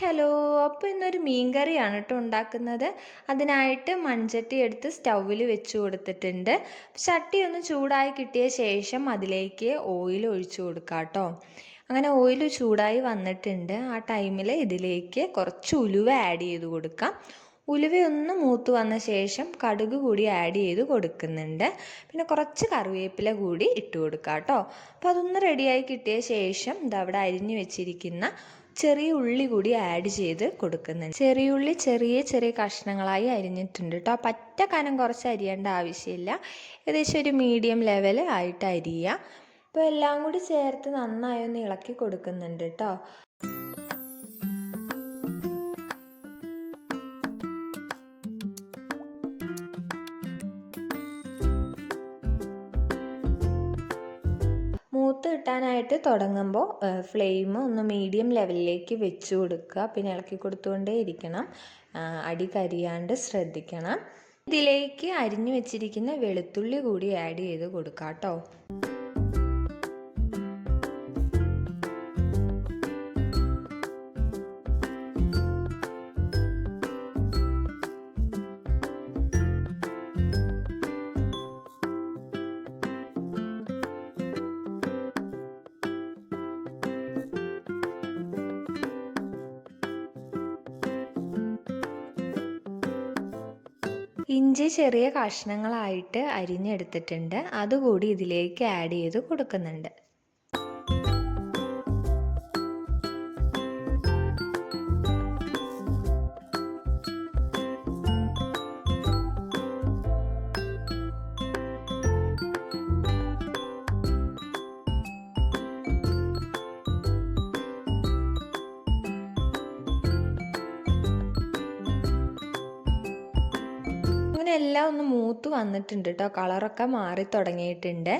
Hello അപ്പോൾ ഇന്നൊരു മീൻ കറിയാണ് കേട്ടോ ഉണ്ടാക്കുന്നത്. അതിനായിട്ട് മൺചട്ടി എടുത്ത് സ്റ്റൗവിൽ വെച്ച് കൊടുത്തിട്ടുണ്ട്. ചട്ടി ഒന്ന് ചൂടായി കിട്ടിയ ശേഷം അതിലേക്ക് ഓയിൽ ഒഴിച്ചു കൊടുക്കാം കേട്ടോ അങ്ങനെ ഓയിൽ ചൂടായി വന്നിട്ടുണ്ട്. ആ ടൈമിൽ ഇതിലേക്ക് കുറച്ച് ഉലുവ ആഡ് ചെയ്ത് കൊടുക്കാം. ഉലുവ ഒന്ന് മൂത്ത് വന്ന ശേഷം കടുക് കൂടി ആഡ് ചെയ്ത് കൊടുക്കുന്നുണ്ട്. പിന്നെ കുറച്ച് കറിവേപ്പില കൂടി ഇട്ട് കൊടുക്കാം കേട്ടോ അപ്പോൾ അതൊന്ന് റെഡിയായി കിട്ടിയ ശേഷം ഇതവിടെ അരിഞ്ഞു വെച്ചിരിക്കുന്ന ചെറിയ ഉള്ളി കൂടി ആഡ് ചെയ്ത് കൊടുക്കുന്നുണ്ട്. ചെറിയ ഉള്ളി ചെറിയ ചെറിയ കഷ്ണങ്ങളായി അരിഞ്ഞിട്ടുണ്ട് കേട്ടോ പറ്റ കനം കുറച്ച് അരിയേണ്ട ആവശ്യമില്ല. ഏകദേശം ഒരു മീഡിയം ലെവൽ ആയിട്ട് അരിയുക അപ്പോൾ എല്ലാം കൂടി ചേർത്ത് നന്നായി ഒന്ന് ഇളക്കി കൊടുക്കുന്നുണ്ട് കേട്ടോ കിട്ടാനായിട്ട് തുടങ്ങുമ്പോൾ ഫ്ലെയിം ഒന്ന് മീഡിയം ലെവലിലേക്ക് വെച്ച് കൊടുക്കുക. പിന്നെ ഇളക്കി കൊടുത്തുകൊണ്ടേ ഇരിക്കണം. അടി കരിയാണ്ട് ശ്രദ്ധിക്കണം. ഇതിലേക്ക് അരിഞ്ഞു വെച്ചിരിക്കുന്ന വെളുത്തുള്ളി കൂടി ആഡ് ചെയ്ത് കൊടുക്കാം കേട്ടോ ഇഞ്ചി ചെറിയ കഷ്ണങ്ങളായിട്ട് അരിഞ്ഞെടുത്തിട്ടുണ്ട്. അതുകൂടി ഇതിലേക്ക് ആഡ് ചെയ്ത് കൊടുക്കുന്നുണ്ട്. അങ്ങനെ ഒന്ന് മൂത്ത് വന്നിട്ടുണ്ട് കേട്ടോ കളറൊക്കെ മാറി തുടങ്ങിയിട്ടുണ്ട്.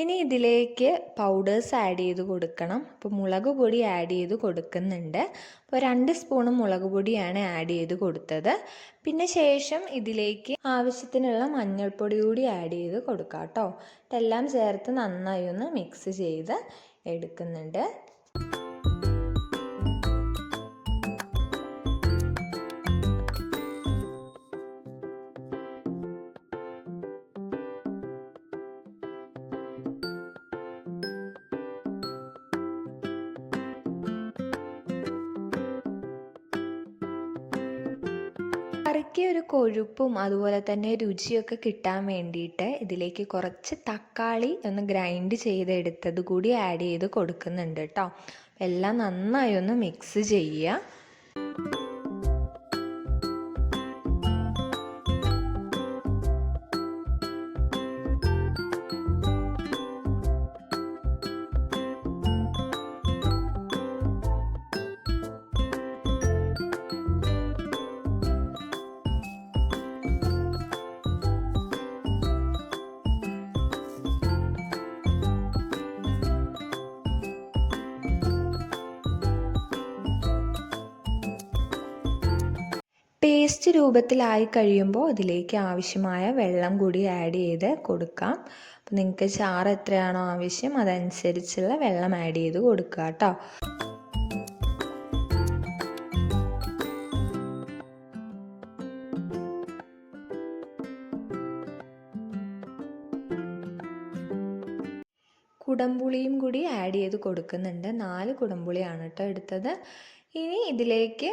ഇനി ഇതിലേക്ക് പൗഡേഴ്സ് ആഡ് ചെയ്ത് കൊടുക്കണം. അപ്പോൾ മുളക് പൊടി ആഡ് ചെയ്ത് കൊടുക്കുന്നുണ്ട്. അപ്പോൾ രണ്ട് സ്പൂണ് മുളക് പൊടിയാണ് ആഡ് ചെയ്ത് കൊടുത്തത്. പിന്നെ ശേഷം ഇതിലേക്ക് ആവശ്യത്തിനുള്ള മഞ്ഞൾപ്പൊടി കൂടി ആഡ് ചെയ്ത് കൊടുക്കാം കേട്ടോ ഇതെല്ലാം ചേർത്ത് നന്നായി ഒന്ന് മിക്സ് ചെയ്ത് എടുക്കുന്നുണ്ട്. ഒരു കൊഴുപ്പും അതുപോലെ തന്നെ രുചിയൊക്കെ കിട്ടാൻ വേണ്ടിയിട്ട് ഇതിലേക്ക് കുറച്ച് തക്കാളി ഒന്ന് ഗ്രൈൻഡ് ചെയ്തെടുത്തത് കൂടി ആഡ് ചെയ്ത് കൊടുക്കുന്നുണ്ട് കേട്ടോ എല്ലാം നന്നായി ഒന്ന് മിക്സ് ചെയ്യുക. പേസ്റ്റ് രൂപത്തിലായി കഴിയുമ്പോൾ അതിലേക്ക് ആവശ്യമായ വെള്ളം കൂടി ആഡ് ചെയ്ത് കൊടുക്കാം. അപ്പോൾ നിങ്ങൾക്ക് ചാറ് എത്രയാണോ ആവശ്യം അതനുസരിച്ചുള്ള വെള്ളം ആഡ് ചെയ്ത് കൊടുക്കുക കേട്ടോ കുടംപുളിയും കൂടി ആഡ് ചെയ്ത് കൊടുക്കുന്നുണ്ട്. നാല് കുടംപുളിയാണ് കേട്ടോ എടുത്തത്. ഇനി ഇതിലേക്ക്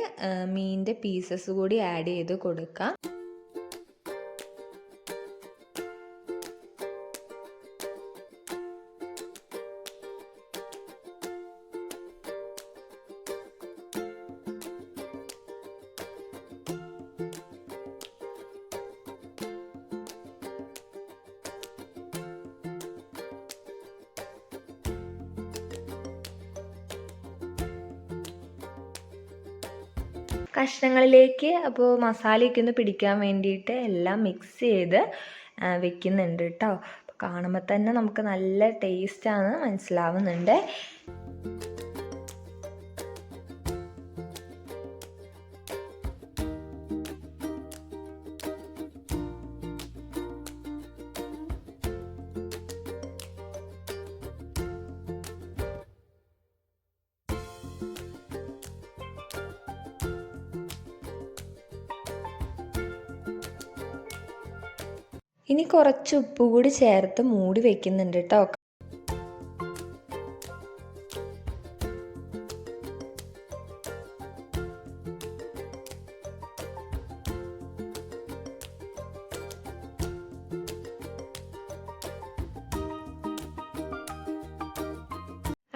മീനിന്റെ പീസസ് കൂടി ആഡ് ചെയ്ത് കൊടുക്കാം. കഷ്ണങ്ങളിലേക്ക് അപ്പോൾ മസാലയൊക്കെ ഒന്ന് പിടിക്കാൻ വേണ്ടിയിട്ട് എല്ലാം മിക്സ് ചെയ്ത് വെക്കുന്നുണ്ട് കേട്ടോ കാണുമ്പോൾ തന്നെ നമുക്ക് നല്ല ടേസ്റ്റാണ് മനസ്സിലാവുന്നുണ്ട്. ഇനി കുറച്ച് ഉപ്പ് കൂടി ചേർത്ത് മൂടി വെക്കുന്നുണ്ട് കേട്ടോ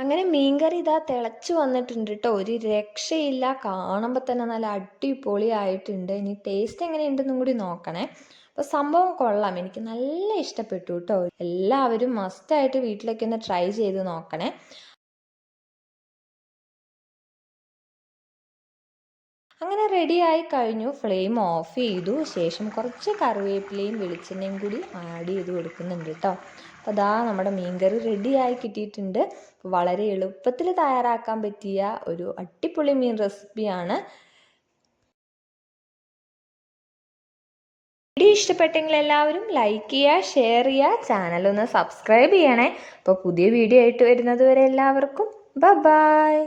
അങ്ങനെ മീൻകറി ഇതാ തിളച്ചു വന്നിട്ടുണ്ട് കേട്ടോ ഒരു രക്ഷയില്ല. കാണുമ്പോൾ തന്നെ നല്ല അടിപൊളിയായിട്ടുണ്ട്. ഇനി ടേസ്റ്റ് എങ്ങനെയുണ്ടെന്നും കൂടി നോക്കണേ. അപ്പോൾ സംഭവം കൊള്ളാം. എനിക്ക് നല്ല ഇഷ്ടപ്പെട്ടു കേട്ടോ. എല്ലാവരും മസ്റ്റായിട്ട് വീട്ടിലേക്ക് ഒന്ന് ട്രൈ ചെയ്ത് നോക്കണേ. അങ്ങനെ റെഡിയായി കഴിഞ്ഞു. ഫ്ലെയിം ഓഫ് ചെയ്തു. ശേഷം കുറച്ച് കറിവേപ്പിലയും വെളിച്ചെണ്ണയും കൂടി ആഡ് ചെയ്ത് കൊടുക്കുന്നുണ്ട് കേട്ടോ. അപ്പോൾ അതാ നമ്മുടെ മീൻകറി റെഡിയായി കിട്ടിയിട്ടുണ്ട്. വളരെ എളുപ്പത്തിൽ തയ്യാറാക്കാൻ പറ്റിയ ഒരു അടിപൊളി മീൻ റെസിപ്പിയാണ് ഇഷ്ടപ്പെട്ടെങ്കിൽ എല്ലാവരും ലൈക്ക് ചെയ്യുക ഷെയർ ചെയ്യുക ചാനൽ ഒന്ന് സബ്സ്ക്രൈബ് ചെയ്യണേ. അപ്പോൾ പുതിയ വീഡിയോ ആയിട്ട് വരുന്നത് വരെ എല്ലാവർക്കും ബ ബായ്